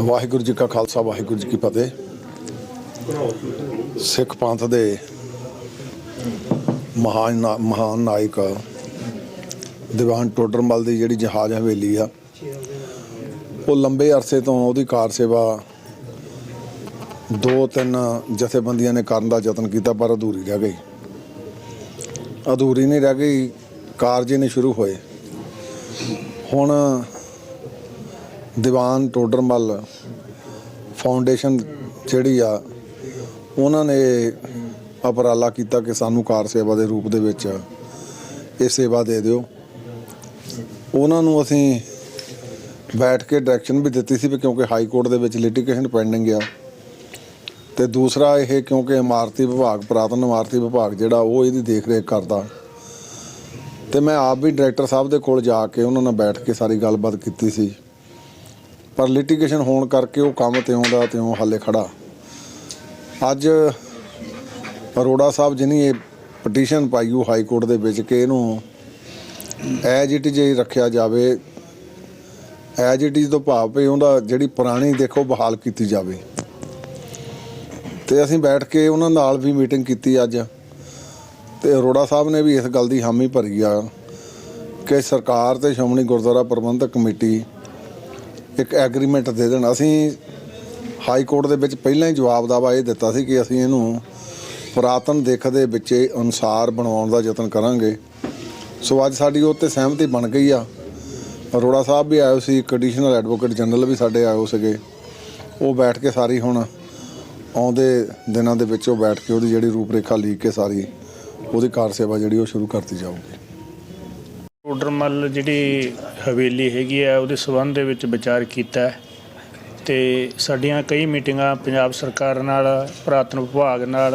ਵਾਹਿਗੁਰੂ ਜੀ ਕਾ ਖਾਲਸਾ, ਵਾਹਿਗੁਰੂ ਜੀ ਕੀ ਫਤਿਹ। ਸਿੱਖ ਪੰਥ ਦੇ ਮਹਾਨ ਨਾ- ਮਹਾਨ ਨਾਇਕ ਦੀਵਾਨ ਟੋਡਰਮਲ ਦੀ ਜਿਹੜੀ ਜਹਾਜ਼ ਹਵੇਲੀ ਆ, ਉਹ ਲੰਬੇ ਅਰਸੇ ਤੋਂ ਉਹਦੀ ਕਾਰ ਸੇਵਾ ਦੋ ਤਿੰਨ ਜਥੇਬੰਦੀਆਂ ਨੇ ਕਰਨ ਦਾ ਯਤਨ ਕੀਤਾ, ਪਰ ਅਧੂਰੀ ਰਹਿ ਗਈ। ਅਧੂਰੀ ਨਹੀਂ ਰਹਿ ਗਈ ਕਾਰਜ ਹੀ ਨਹੀਂ ਸ਼ੁਰੂ ਹੋਏ। ਹੁਣ ਦੀਵਾਨ ਟੋਡਰਮਲ ਫਾਊਂਡੇਸ਼ਨ ਜਿਹੜੀ ਆ, ਉਹਨਾਂ ਨੇ ਉਪਰਾਲਾ ਕੀਤਾ ਕਿ ਸਾਨੂੰ ਕਾਰ ਸੇਵਾ ਦੇ ਰੂਪ ਦੇ ਵਿੱਚ ਇਹ ਸੇਵਾ ਦੇ ਦਿਓ। ਉਹਨਾਂ ਨੂੰ ਅਸੀਂ ਬੈਠ ਕੇ ਡਾਇਰੈਕਸ਼ਨ ਵੀ ਦਿੱਤੀ ਸੀ ਵੀ ਕਿਉਂਕਿ ਹਾਈ ਕੋਰਟ ਦੇ ਵਿੱਚ ਲਿਟੀਗੇਸ਼ਨ ਪੈਂਡਿੰਗ ਆ। ਤੇ ਦੂਸਰਾ ਇਹ ਕਿਉਂਕਿ ਇਮਾਰਤੀ ਵਿਭਾਗ, ਪੁਰਾਤਨ ਇਮਾਰਤੀ ਵਿਭਾਗ ਜਿਹੜਾ ਉਹ ਇਹਦੀ ਦੇਖ ਰੇਖ ਕਰਦਾ। ਤੇ ਮੈਂ ਆਪ ਵੀ ਡਾਇਰੈਕਟਰ ਸਾਹਿਬ ਦੇ ਕੋਲ ਜਾ ਕੇ ਉਹਨਾਂ ਨਾਲ ਬੈਠ ਕੇ ਸਾਰੀ ਗੱਲਬਾਤ ਕੀਤੀ ਸੀ। ਪਰ ਲਿਟੀਗੇਸ਼ਨ ਹੋਣ ਕਰਕੇ ਉਹ ਕੰਮ ਤਿਉਂ ਦਾ ਤਿਉਂ ਹਾਲੇ ਖੜਾ। ਅੱਜ ਅਰੋੜਾ ਸਾਹਿਬ ਜਿਨੀ ਇਹ ਪਟੀਸ਼ਨ ਪਾਈ ਉਹ ਹਾਈ ਕੋਰਟ ਦੇ ਵਿੱਚ ਕਿ ਇਹਨੂੰ ਐਜ ਇਟ ਜੇ ਰੱਖਿਆ ਜਾਵੇ ਐਜ ਇਟ ਇਜ਼ ਤੋਂ ਭਾਵ ਵੀ ਉਹਦਾ ਜਿਹੜੀ ਪੁਰਾਣੀ ਦੇਖੋ ਬਹਾਲ ਕੀਤੀ ਜਾਵੇ। ਤੇ ਅਸੀਂ ਬੈਠ ਕੇ ਉਹਨਾਂ ਨਾਲ ਵੀ ਮੀਟਿੰਗ ਕੀਤੀ ਅੱਜ। ਤੇ ਅਰੋੜਾ ਸਾਹਿਬ ਨੇ ਵੀ ਇਸ ਗੱਲ ਦੀ ਹਾਮੀ ਭਰੀ ਆ ਕਿ ਸਰਕਾਰ ਤੇ ਸ਼੍ਰੋਮਣੀ ਗੁਰਦੁਆਰਾ ਪ੍ਰਬੰਧਕ ਕਮੇਟੀ ਇੱਕ ਐਗਰੀਮੈਂਟ ਦੇ ਦੇਣ। ਅਸੀਂ ਹਾਈ ਕੋਰਟ ਦੇ ਵਿੱਚ ਪਹਿਲਾਂ ਹੀ ਜਵਾਬ ਦਾਵਾ ਇਹ ਦਿੱਤਾ ਸੀ ਕਿ ਅਸੀਂ ਇਹਨੂੰ ਪੁਰਾਤਨ ਦਿੱਖ ਦੇ ਵਿੱਚ ਅਨੁਸਾਰ ਬਣਾਉਣ ਦਾ ਯਤਨ ਕਰਾਂਗੇ। ਸੋ ਅੱਜ ਸਾਡੀ ਉਹ ਤੇ ਸਹਿਮਤੀ ਬਣ ਗਈ ਆ। ਅਰੋੜਾ ਸਾਹਿਬ ਵੀ ਆਏ ਸੀ ਕੰਡੀਸ਼ਨਲ ਐਡਵੋਕੇਟ ਜਨਰਲ ਵੀ ਸਾਡੇ ਆਏ ਹੋ ਸੀਗੇ। ਉਹ ਬੈਠ ਕੇ ਸਾਰੀ ਹੁਣ ਆਉਂਦੇ ਦਿਨਾਂ ਦੇ ਵਿੱਚ ਉਹ ਬੈਠ ਕੇ ਉਹਦੀ ਜਿਹੜੀ ਰੂਪਰੇਖਾ ਲੀਕ ਕੇ ਸਾਰੀ ਉਹਦੀ ਕਾਰ ਸੇਵਾ ਜਿਹੜੀ ਉਹ ਸ਼ੁਰੂ ਕਰਤੀ ਜਾਊਗੀ। ਟੋਡਰਮਲ ਜਿਹੜੀ ਹਵੇਲੀ ਹੈਗੀ ਆ ਉਹਦੇ ਸਬੰਧ ਦੇ ਵਿੱਚ ਵਿਚਾਰ ਕੀਤਾ ਹੈ। ਤੇ ਸਾਡੀਆਂ ਕਈ ਮੀਟਿੰਗਾਂ ਪੰਜਾਬ ਸਰਕਾਰ ਨਾਲ, ਪੁਰਾਤਨ ਵਿਭਾਗ ਨਾਲ,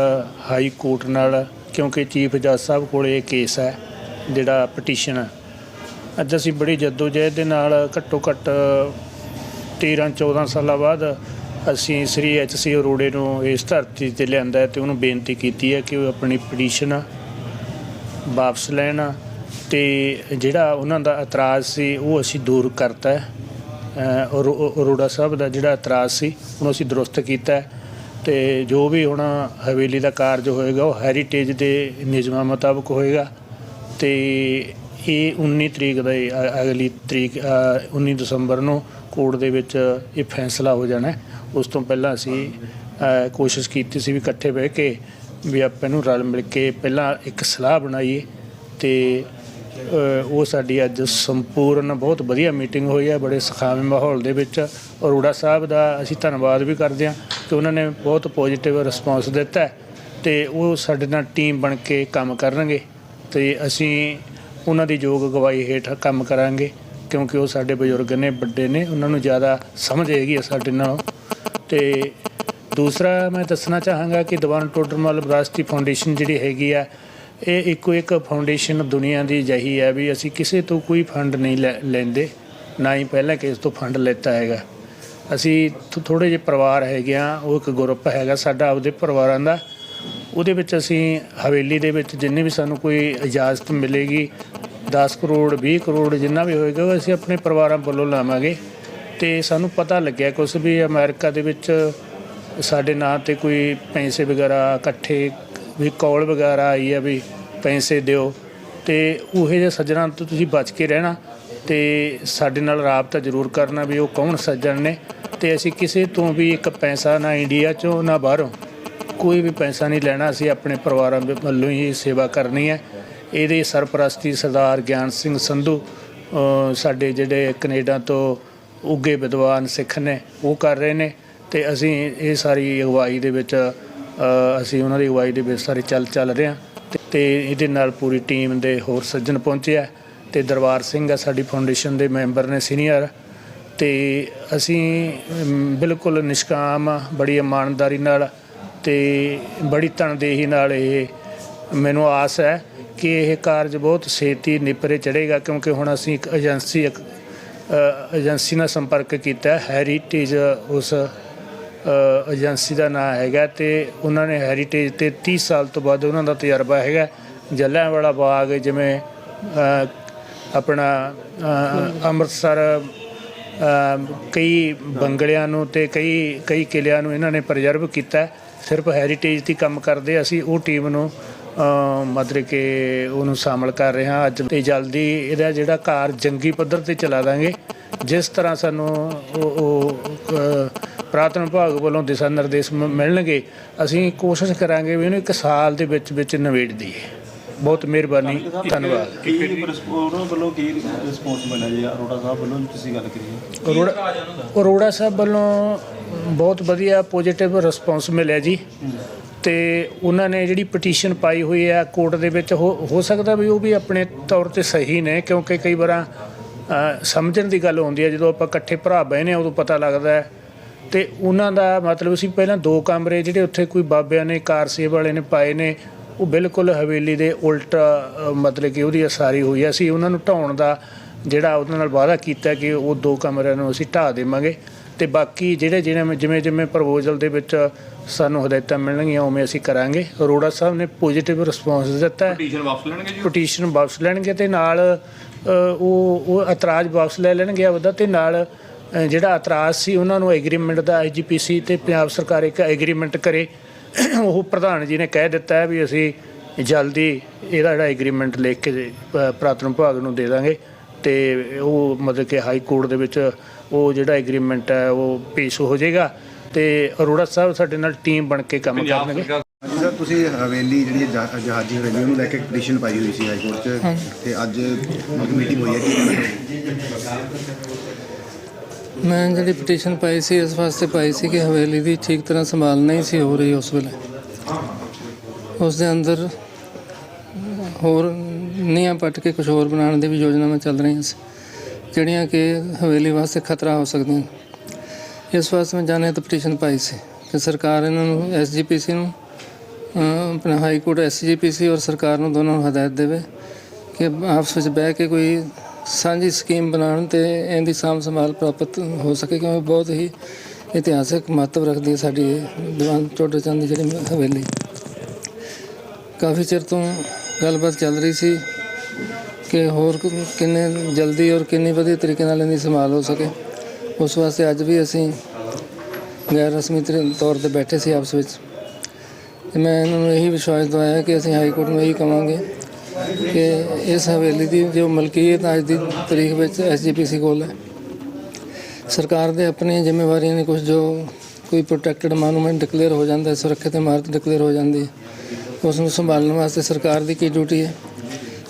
ਹਾਈ ਕੋਰਟ ਨਾਲ, ਕਿਉਂਕਿ ਚੀਫ ਜੱਜ ਸਾਹਿਬ ਕੋਲ ਇਹ ਕੇਸ ਹੈ, ਜਿਹੜਾ ਪਟੀਸ਼ਨ ਅੱਜ ਅਸੀਂ ਬੜੀ ਜਹਿਦ ਦੇ ਨਾਲ ਘੱਟੋ ਘੱਟ 13 14 ਸਾਲਾਂ ਬਾਅਦ ਅਸੀਂ ਸ੍ਰੀ ਐਚ ਸੀ ਅਰੋੜੇ ਨੂੰ ਇਸ ਧਰਤੀ ਤੇ ਲਿਆਂਦਾ ਹੈ ਤੇ ਉਹਨੂੰ ਬੇਨਤੀ ਕੀਤੀ ਹੈ ਕਿ ਉਹ ਆਪਣੀ ਪਟੀਸ਼ਨ ਵਾਪਸ ਲੈਣ। ਤੇ ਜਿਹੜਾ ਉਹਨਾਂ ਦਾ ਇਤਰਾਜ਼ ਸੀ ਉਹ ਅਸੀਂ ਦੂਰ ਕਰਤਾ ਹੈ। ਅਰੋ- ਅਰੋੜਾ ਸਾਹਿਬ ਦਾ ਜਿਹੜਾ ਇਤਰਾਜ਼ ਸੀ ਉਹਨੂੰ ਅਸੀਂ ਦਰੁਸਤ ਕੀਤਾ ਹੈ। ਤੇ ਜੋ ਵੀ ਹੁਣ ਹਵੇਲੀ ਦਾ ਕਾਰਜ ਹੋਏਗਾ ਉਹ ਹੈਰੀਟੇਜ ਦੇ ਨਿਯਮਾਂ ਮੁਤਾਬਕ ਹੋਏਗਾ। ਤੇ ਇਹ 19 ਤਰੀਕ ਦਾ ਅਗਲੀ ਤਰੀਕ ਅ, 19 ਦਸੰਬਰ ਨੂੰ ਕੋਰਟ ਦੇ ਵਿੱਚ ਇਹ ਫੈਸਲਾ ਹੋ ਜਾਣਾ ਉਸ ਤੋਂ ਪਹਿਲਾਂ ਅਸੀਂ ਕੋਸ਼ਿਸ਼ ਕੀਤੀ ਸੀ ਵੀ ਇਕੱਠੇ ਬਹਿ ਕੇ ਵੀ ਆਪਾਂ ਨੂੰ ਰਲ ਮਿਲ ਕੇ ਪਹਿਲਾਂ ਇੱਕ ਸਲਾਹ ਬਣਾਈਏ ਤੇ ਉਹ ਸਾਡੀ ਅੱਜ ਸੰਪੂਰਨ ਬਹੁਤ ਵਧੀਆ ਮੀਟਿੰਗ ਹੋਈ ਹੈ, ਬੜੇ ਸੁਖਾਵੇਂ ਮਾਹੌਲ ਦੇ ਵਿੱਚ ਅਰੋੜਾ ਸਾਹਿਬ ਦਾ ਅਸੀਂ ਧੰਨਵਾਦ ਵੀ ਕਰਦੇ ਹਾਂ ਕਿ ਉਹਨਾਂ ਨੇ ਬਹੁਤ ਪੋਜ਼ਿਟਿਵ ਰਿਸਪਾਂਸ ਦਿੱਤਾ ਹੈ ਤੇ ਉਹ ਸਾਡੇ ਨਾਲ ਟੀਮ ਬਣ ਕੇ ਕੰਮ ਕਰਨਗੇ ਤੇ ਅਸੀਂ ਉਹਨਾਂ ਦੀ ਯੋਗ ਅਗਵਾਈ ਹੇਠ ਕੰਮ ਕਰਾਂਗੇ ਕਿਉਂਕਿ ਉਹ ਸਾਡੇ ਬਜ਼ੁਰਗ ਨੇ, ਵੱਡੇ ਨੇ, ਉਹਨਾਂ ਨੂੰ ਜ਼ਿਆਦਾ ਸਮਝ ਹੈਗੀ ਹੈ ਸਾਡੇ ਨਾਲ। ਤੇ ਦੂਸਰਾ ਮੈਂ ਦੱਸਣਾ ਚਾਹਾਂਗਾ ਕਿ ਦੀਵਾਨ ਟੋਡਰਮਲ ਵਿਰਾਸਤੀ ਫਾਊਂਡੇਸ਼ਨ ਜਿਹੜੀ ਹੈਗੀ ਆ ਇਹ ਇੱਕੋ ਇੱਕ ਫਾਊਂਡੇਸ਼ਨ ਦੁਨੀਆ ਦੀ ਅਜਿਹੀ ਹੈ ਵੀ ਅਸੀਂ ਕਿਸੇ ਤੋਂ ਕੋਈ ਫੰਡ ਨਹੀਂ ਲੈ- ਲੈਂਦੇ, ਨਾ ਹੀ ਪਹਿਲਾਂ ਕਿਸ ਤੋਂ ਫੰਡ ਲੈਤਾ ਹੈਗਾ। ਅਸੀਂ ਥੋੜੇ ਜਿਹੇ ਪਰਿਵਾਰ ਹੈਗੇ ਆ ਉਹ ਇੱਕ ਗਰੁੱਪ ਹੈਗਾ ਸਾਡਾ ਆਪਦੇ ਪਰਿਵਾਰਾਂ ਦਾ। ਉਹਦੇ ਵਿੱਚ ਅਸੀਂ ਹਵੇਲੀ ਦੇ ਵਿੱਚ ਜਿੰਨੇ ਵੀ ਸਾਨੂੰ ਕੋਈ ਇਜਾਜ਼ਤ ਮਿਲੇਗੀ 10 ਕਰੋੜ 20 ਕਰੋੜ ਜਿੰਨਾ ਵੀ ਹੋਏਗਾ, ਉਹ ਅਸੀਂ ਆਪਣੇ ਪਰਿਵਾਰਾਂ ਵੱਲੋਂ ਲਾਵਾਂਗੇ। ਤੇ ਸਾਨੂੰ ਪਤਾ ਲੱਗਿਆ ਕੁਛ ਵੀ ਅਮਰੀਕਾ ਦੇ ਵਿੱਚ ਸਾਡੇ ਨਾਂ ਤੇ ਕੋਈ ਪੈਸੇ ਵਗੈਰਾ ਇਕੱਠੇ ਵੀ ਕਾਲ ਵਗੈਰਾ ਆਈ ਹੈ ਵੀ ਪੈਸੇ ਦਿਓ ਤੇ ਉਹੋ ਜਿਹੇ ਸੱਜਣਾ ਤੋਂ ਤੁਸੀਂ ਬਚ ਕੇ ਰਹਿਣਾ ਤੇ ਸਾਡੇ ਨਾਲ ਰਾਬਤਾ ਜ਼ਰੂਰ ਕਰਨਾ ਵੀ ਉਹ ਕੌਣ ਸੱਜਣ ਨੇ ਤੇ ਅਸੀਂ ਕਿਸੇ ਤੋਂ ਵੀ ਇੱਕ ਪੈਸਾ ਨਾ ਇੰਡੀਆ ਚੋਂ ਨਾ ਬਾਹਰੋਂ ਕੋਈ ਵੀ ਪੈਸਾ ਨਹੀਂ ਲੈਣਾ, ਅਸੀਂ ਆਪਣੇ ਪਰਿਵਾਰਾਂ ਦੇ ਵੱਲੋਂ ਹੀ ਸੇਵਾ ਕਰਨੀ ਹੈ। ਇਹਦੇ ਸਰਪ੍ਰਸਤੀ ਸਰਦਾਰ ਗਿਆਨ ਸਿੰਘ ਸੰਧੂ ਸਾਡੇ ਜਿਹੜੇ ਕੈਨੇਡਾ ਤੋਂ ਉੱਗੇ ਵਿਦਵਾਨ ਸਿੱਖ ਨੇ, ਉਹ ਕਰ ਰਹੇ ਨੇ ਤੇ ਅਸੀਂ ਇਹ ਸਾਰੀ ਅਗਵਾਈ ਦੇ ਵਿੱਚ ਅਸੀਂ ਉਹਨਾਂ ਦੀ ਅਗਵਾਈ ਦੇ ਵਿੱਚ ਸਾਰੇ ਚੱਲ ਚੱਲ ਰਹੇ ਹਾਂ ਤੇ- ਇਹਦੇ ਨਾਲ ਪੂਰੀ ਟੀਮ ਦੇ ਹੋਰ ਸੱਜਣ ਪਹੁੰਚਿਆ ਆ ਤੇ ਦਰਬਾਰ ਸਿੰਘ ਆ ਸਾਡੀ ਫਾਊਂਡੇਸ਼ਨ ਦੇ ਮੈਂਬਰ ਨੇ ਸੀਨੀਅਰ ਤੇ ਅਸੀਂ ਬਿਲਕੁਲ ਨਿਸ਼ਕਾਮ ਬੜੀ ਇਮਾਨਦਾਰੀ ਨਾਲ ਤੇ ਬੜੀ ਤਨਦੇਹੀ ਨਾਲ ਇਹ ਮੈਨੂੰ ਆਸ ਹੈ ਕਿ ਇਹ ਕਾਰਜ ਬਹੁਤ ਛੇਤੀ ਨਿਪਰੇ ਚੜੇਗਾ ਕਿਉਂਕਿ ਹੁਣ ਅਸੀਂ ਇੱਕ ਏਜੰਸੀ ਇੱਕ ਏਜੰਸੀ ਨਾਲ ਸੰਪਰਕ ਕੀਤਾ ਹੈਰੀਟੇਜ ਉਸ ਏਜੰਸੀ ਦਾ ਨਾਮ ਹੈਗਾ ਤੇ ਉਹਨਾਂ ਨੇ ਹੈਰੀਟੇਜ ਤੇ 30 ਸਾਲ ਤੋਂ ਬਾਅਦ ਉਹਨਾਂ ਦਾ ਤਜਰਬਾ ਹੈਗਾ। ਜਲਿਆਂਵਾਲਾ ਬਾਗ, ਜਿਵੇਂ ਆਪਣਾ ਅੰਮ੍ਰਿਤਸਰ ਕਈ ਬੰਗਲਿਆਂ ਨੂੰ ਤੇ ਕਈ ਕਈ ਕਿਲਿਆਂ ਨੂੰ ਇਹਨਾਂ ਨੇ ਪ੍ਰੀਜ਼ਰਵ ਕੀਤਾ। ਸਿਰਫ ਹੈਰੀਟੇਜ ਦੀ ਕੰਮ ਕਰਦੇ ਅਸੀਂ, ਉਹ ਟੀਮ ਨੂੰ ਮਤਲਬ ਕਿ ਉਹਨੂੰ ਸ਼ਾਮਲ ਕਰ ਰਹੇ ਹਾਂ ਅੱਜ। ਤੇ ਜਲਦੀ ਇਹਦਾ ਜਿਹੜਾ ਕਾਰ ਜੰਗੀ ਪੱਧਰ ਤੇ ਚਲਾ ਦਾਂਗੇ। ਜਿਸ ਤਰ੍ਹਾਂ ਸਾਨੂੰ ਉਹ ਉਹ ਪੁਰਾਤਨ ਵਿਭਾਗ ਵੱਲੋਂ ਦਿਸ਼ਾ ਨਿਰਦੇਸ਼ ਮ- ਮਿਲਣਗੇ। ਅਸੀਂ ਕੋਸ਼ਿਸ਼ ਕਰਾਂਗੇ ਵੀ ਇਹਨੂੰ ਇੱਕ ਸਾਲ ਦੇ ਵਿੱਚ ਵਿੱਚ ਨਿਬੇੜ ਦਈਏ। ਬਹੁਤ ਮਿਹਰਬਾਨੀ। ਧੰਨਵਾਦ। ਕੀ ਰਿਸਪ- ਉਹਨਾਂ ਵੱਲੋਂ ਕੀ ਰਿਸਪੌਂਸ ਮਿਲਿਆ ਜੀ? ਅਰੋੜਾ ਸਾਹਿਬ ਵੱਲੋਂ ਤੁਸੀਂ ਗੱਲ ਕਰੀਏ। ਅਰੋੜਾ ਅਰੋੜਾ ਸਾਹਿਬ ਵੱਲੋਂ ਬਹੁਤ ਵਧੀਆ ਪੋਜੀਟਿਵ ਰਿਸਪੌਂਸ ਮਿਲਿਆ ਜੀ। ਤੇ ਉਹਨਾਂ ਨੇ ਜਿਹੜੀ ਪਟੀਸ਼ਨ ਪਾਈ ਹੋਈ ਹੈ ਕੋਰਟ ਦੇ ਵਿੱਚ ਹੋ ਹੋ ਸਕਦਾ ਵੀ ਉਹ ਵੀ ਆਪਣੇ ਤੌਰ ਤੇ ਸਹੀ ਨੇ ਕਿਉਂਕਿ ਕਈ ਵਾਰਾਂ ਅ, ਸਮਝਣ ਦੀ ਗੱਲ ਹੁੰਦੀ ਹੈ ਜਦੋਂ ਆਪਾਂ ਇਕੱਠੇ ਭਰਾ ਬਹਿਨੇ ਆ ਉਦੋਂ ਪਤਾ ਲੱਗਦਾ ਹੈ ਤੇ ਉਹਨਾਂ ਦਾ ਮਤਲਬ ਸੀ ਪਹਿਲਾਂ ਦੋ ਕਮਰੇ ਜਿਹੜੇ ਉੱਥੇ ਕੋਈ ਬਾਬਿਆਂ ਨੇ ਕਾਰ ਸੇਵ ਵਾਲੇ ਨੇ ਪਾਏ ਨੇ ਉਹ ਬਿਲਕੁਲ ਹਵੇਲੀ ਦੇ ਉਲਟ ਮਤਲਬ ਕਿ ਉਹਦੀ ਅਸਾਰੀ ਹੋਈ। ਅਸੀਂ ਉਹਨਾਂ ਨੂੰ ਢਾਉਣ ਦਾ ਜਿਹੜਾ ਉਹਦੇ ਨਾਲ ਵਾਅਦਾ ਕੀਤਾ ਕਿ ਉਹ ਦੋ ਕਮਰਿਆਂ ਨੂੰ ਅਸੀਂ ਢਾਹ ਦੇਵਾਂਗੇ ਤੇ ਬਾਕੀ ਜਿਹੜੇ ਜਿਹੜੇ ਜਿਵੇਂ ਜਿਵੇਂ ਪ੍ਰਪੋਜ਼ਲ ਦੇ ਵਿੱਚ ਸਾਨੂੰ ਹਦਾਇਤਾਂ ਮਿਲਣਗੀਆਂ ਉਵੇਂ ਅਸੀਂ ਕਰਾਂਗੇ। ਅਰੋੜਾ ਸਾਹਿਬ ਨੇ ਪੋਜ਼ਿਟਿਵ ਰਿਸਪੌਂਸ ਦਿੱਤਾ। ਹੈ ਪਟੀਸ਼ਨ ਵਾਪਸ ਲੈਣਗੇ ਜੀ ਪਟੀਸ਼ਨ ਵਾਪਸ ਲੈਣਗੇ ਤੇ ਨਾਲ ਉਹ ਉਹ ਇਤਰਾਜ਼ ਵਾਪਸ ਲੈ ਲੈਣਗੇ ਆਪਦਾ ਤੇ ਨਾਲ ਜਿਹੜਾ ਇਤਰਾਜ਼ ਸੀ ਉਹਨਾਂ ਨੂੰ ਐਗਰੀਮੈਂਟ ਦਾ ਆਈਜੀਪੀਸੀ ਤੇ ਪੰਜਾਬ ਸਰਕਾਰ ਇੱਕ ਐਗਰੀਮੈਂਟ ਕਰੇ। ਉਹ ਪ੍ਰਧਾਨ ਜੀ ਨੇ ਕਹਿ ਦਿੱਤਾ ਹੈ ਵੀ ਅਸੀਂ ਜਲਦੀ ਇਹਦਾ ਜਿਹੜਾ ਐਗਰੀਮੈਂਟ ਲਿਖ ਕੇ ਪੁਰਾਤਨ ਵਿਭਾਗ ਨੂੰ ਦੇ ਦਾਂਗੇ ਤੇ ਉਹ ਮਤਲਬ ਕਿ ਹਾਈ ਕੋਰਟ ਦੇ ਵਿੱਚ ਉਹ ਜਿਹੜਾ ਐਗਰੀਮੈਂਟ ਹੈ ਉਹ ਪੇਸ਼ ਹੋ ਜਾਏਗਾ ਤੇ ਅਰੋੜਾ ਸਾਹਿਬ ਸਾਡੇ ਨਾਲ ਟੀਮ ਬਣ ਕੇ ਕੰਮ ਕਰਨਗੇ। ਸਰ ਤੁਸੀਂ ਹਵੇਲੀ ਜਿਹੜੀ ਜਹਾਜ਼ੀ ਹਵੇਲੀ ਉਹਨੂੰ ਲੈ ਕੇ ਪਟੀਸ਼ਨ ਪਾਈ ਹੋਈ ਸੀ ਹਾਈ ਕੋਰਟ 'ਚ ਤੇ ਅੱਜ ਮੀਟਿੰਗ ਹੋਈ ਹੈ ਕੀ? ਮੈਂ ਜਿਹੜੀ ਪਟੀਸ਼ਨ ਪਾਈ ਸੀ, ਇਸ ਵਾਸਤੇ ਪਾਈ ਸੀ ਕਿ ਹਵੇਲੀ ਦੀ ਠੀਕ ਤਰ੍ਹਾਂ ਸੰਭਾਲ ਨਹੀਂ ਸੀ ਹੋ ਰਹੀ ਉਸ ਵੇਲੇ। ਉਸ ਦੇ ਅੰਦਰ ਹੋਰ ਨੀਹਾਂ ਪੱਟ ਕੇ ਕੁਝ ਹੋਰ ਬਣਾਉਣ ਦੀ ਵੀ ਯੋਜਨਾਵਾਂ ਚੱਲ ਰਹੀਆਂ ਸੀ, ਜਿਹੜੀਆਂ ਕਿ ਹਵੇਲੀ ਵਾਸਤੇ ਖਤਰਾ ਹੋ ਸਕਦੀਆਂ। ਇਸ ਵਾਸਤੇ ਮੈਂ ਜਾਣੇ ਤਾਂ ਪਟੀਸ਼ਨ ਪਾਈ ਸੀ ਕਿ ਸਰਕਾਰ ਇਹਨਾਂ ਨੂੰ ਐਸਜੀਪੀਸੀ ਨੂੰ ਆਪਣਾ ਹਾਈ ਕੋਰਟ ਐਸਜੀਪੀਸੀ ਔਰ ਸਰਕਾਰ ਨੂੰ ਦੋਨਾਂ ਨੂੰ ਹਦਾਇਤ ਦੇਵੇ ਕਿ ਆਪਸ ਵਿੱਚ ਬਹਿ ਕੇ ਕੋਈ ਸਾਂਝੀ ਸਕੀਮ ਬਣਾਉਣ ਤੇ ਇਹਦੀ ਸਾਂਭ ਸੰਭਾਲ ਪ੍ਰਾਪਤ ਹੋ ਸਕੇ ਕਿਉਂਕਿ ਬਹੁਤ ਹੀ ਇਤਿਹਾਸਕ ਮਹੱਤਵ ਰੱਖਦੀ ਹੈ ਸਾਡੀ ਇਹ ਦੀਵਾਨ ਟੋਡਰ ਚੰਦ ਦੀ ਜਿਹੜੀ ਹਵੇਲੀ। ਕਾਫੀ ਚਿਰ ਤੋਂ ਗੱਲਬਾਤ ਚੱਲ ਰਹੀ ਸੀ ਕਿ ਹੋਰ ਕਿੰਨੇ ਜਲਦੀ ਔਰ ਕਿੰਨੀ ਵਧੀਆ ਤਰੀਕੇ ਨਾਲ ਇਹਦੀ ਸੰਭਾਲ ਹੋ ਸਕੇ। ਉਸ ਵਾਸਤੇ ਅੱਜ ਵੀ ਅਸੀਂ ਗੈਰ ਰਸਮੀ ਤੌਰ ਤੇ ਬੈਠੇ ਸੀ ਆਪਸ ਵਿੱਚ। ਤੇ ਮੈਂ ਇਹਨਾਂ ਨੂੰ ਇਹੀ ਵਿਸ਼ਵਾਸ ਦਵਾਇਆ ਕਿ ਅਸੀਂ ਹਾਈ ਕੋਰਟ ਨੂੰ ਇਹੀ ਕਵਾਂਗੇ ਕਿ ਇਸ ਹਵੇਲੀ ਦੀ ਜੋ ਮਲਕੀਅਤ ਅੱਜ ਦੀ ਤਾਰੀਖ ਵਿੱਚ ਐਸਜੀਪੀਸੀ ਕੋਲ ਹੈ। ਸਰਕਾਰ ਦੇ ਆਪਣੀਆਂ ਜ਼ਿੰਮੇਵਾਰੀਆਂ ਨੇ ਕੁਝ ਜੋ ਕੋਈ ਪ੍ਰੋਟੈਕਟਡ ਮੋਨੂਮੈਂਟ ਡਿਕਲੇਅਰ ਹੋ ਜਾਂਦਾ ਹੈ ਸੁਰੱਖਿਅਤ ਇਮਾਰਤ ਡਿਕਲੇਅਰ ਹੋ ਜਾਂਦੀ ਹੈ ਉਸ ਨੂੰ ਸੰਭਾਲਣ ਵਾਸਤੇ ਸਰਕਾਰ ਦੀ ਕੀ ਡਿਊਟੀ ਹੈ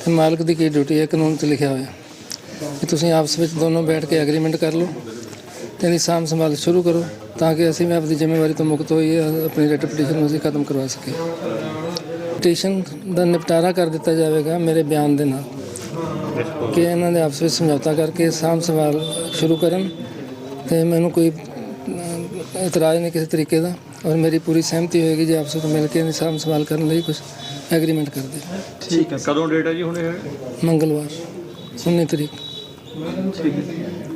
ਤੇ ਮਾਲਕ ਦੀ ਕੀ ਡਿਊਟੀ ਹੈ ਕਾਨੂੰਨ 'ਚ ਲਿਖਿਆ ਹੋਇਆ। ਕਿ ਤੁਸੀਂ ਆਪਸ ਵਿੱਚ ਦੋਨੋਂ ਬੈਠ ਕੇ ਐਗਰੀਮੈਂਟ ਕਰ ਲਓ ਤੇ ਇਹਦੀ ਸਾਂਭ ਸੰਭਾਲ ਸ਼ੁਰੂ ਕਰੋ ਤਾਂ ਕਿ ਅਸੀਂ ਵੀ ਆਪਣੀ ਜ਼ਿੰਮੇਵਾਰੀ ਤੋਂ ਮੁਕਤ ਹੋਈਏ, ਆਪਣੀ ਰੈਟ ਪਟੀਸ਼ਨ ਨੂੰ ਅਸੀਂ ਖਤਮ ਕਰਵਾ ਸਕੀਏ। ਪਟੀਸ਼ਨ ਦਾ ਨਿਪਟਾਰਾ ਕਰ ਦਿੱਤਾ ਜਾਵੇਗਾ ਮੇਰੇ ਬਿਆਨ ਦੇ ਨਾਲ। ਕਿ ਇਹਨਾਂ ਦੇ ਆਪਸ ਵਿੱਚ ਸਮਝੌਤਾ ਕਰਕੇ ਸਾਂਭ ਸੰਭਾਲ ਸ਼ੁਰੂ ਕਰਨ ਤੇ ਮੈਨੂੰ ਕੋਈ ਇਤਰਾਜ਼ ਨਹੀਂ ਕਿਸੇ ਤਰੀਕੇ ਦਾ ਔਰ ਮੇਰੀ ਪੂਰੀ ਸਹਿਮਤੀ ਹੋਏਗੀ ਜੇ ਆਪਸ ਵਿੱਚ ਮਿਲ ਕੇ ਸਾਂਭ ਸੰਭਾਲ ਕਰਨ ਲਈ ਕੁਝ ਐਗਰੀਮੈਂਟ ਕਰਦੇ। ਠੀਕ ਹੈ। ਕਦੋਂ ਡੇਟ ਹੈ ਜੀ ਹੁਣ ਇਹ? ਮੰਗਲਵਾਰ 19 ਤਰੀਕ। ਠੀਕ ਹੈ।